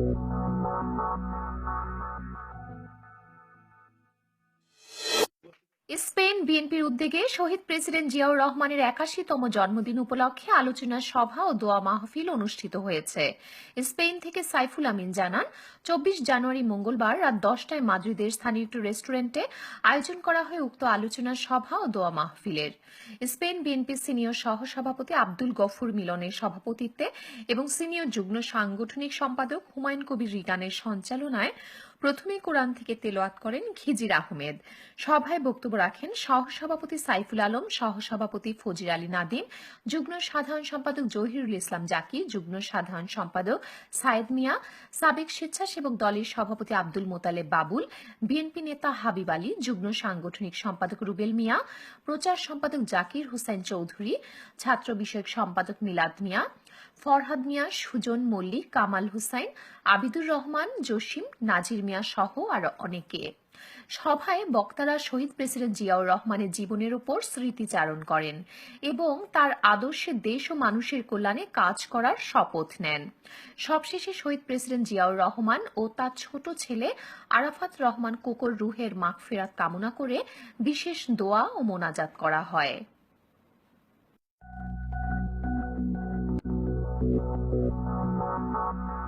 Thank you. Spain বিএনপির উদ্যোগে শহীদ president Ziaur রহমানের একাশিতম জন্মদিন উপলক্ষে আলোচনা সভা ও দোয়া মাহফিল অনুষ্ঠিত হয়েছে। স্পেন থেকে সাইফুল আমিন জানান, চব্বিশ জানুয়ারি মঙ্গলবার রাত দশটায় মাদ্রিদের স্থানীয় একটি রেস্টুরেন্টে আয়োজন করা হয় উক্ত আলোচনা সভা ও দোয়া মাহফিলের। স্পেন বিএনপির সিনিয়র সহসভাপতি আব্দুল গফুর মিলনের সভাপতিত্বে এবং সিনিয়র যুগ্ম সাংগঠনিক সম্পাদক হুমায়ুন কবির রিটানের সঞ্চালনায় প্রথমে কোরআন থেকে তেলোয়াত করেন খিজির আহমেদ। সভায় বক্তব্য রাখেন সহসভাপতি সাইফুল আলম, সহসভাপতি ফজির আলী নাদিম, যুগ্ম সাধারণ সম্পাদক জহিরুল ইসলাম জাকি, যুগ্ম সাধারণ সম্পাদক সায়েদ মিয়া, সাবেক স্বেচ্ছাসেবক দলের সভাপতি আব্দুল মোতালেব বাবুল, বিএনপি নেতা হাবিব আলী, যুগ্ম সাংগঠনিক সম্পাদক রুবেল মিয়া, প্রচার সম্পাদক জাকির হোসেন চৌধুরী, ছাত্র বিষয়ক সম্পাদক মিলাদ মিয়া ফরহাদ মিয়া, সুজন মল্লিক, কামাল হুসাইন, আবিদুর রহমান, জসিম, নাজির মিয়া সহ আরও অনেকে। সভায় বক্তারা শহীদ প্রেসিডেন্ট জিয়াউর রহমানের জীবনের উপর স্মৃতিচারণ করেন এবং তার আদর্শে দেশ ও মানুষের কল্যাণে কাজ করার শপথ নেন। সবশেষে শহীদ প্রেসিডেন্ট জিয়াউর রহমান ও তার ছোট ছেলে আরাফাত রহমান কোকর রুহের মাগফিরাত কামনা করে বিশেষ দোয়া ও মোনাজাত করা হয়। Thank you.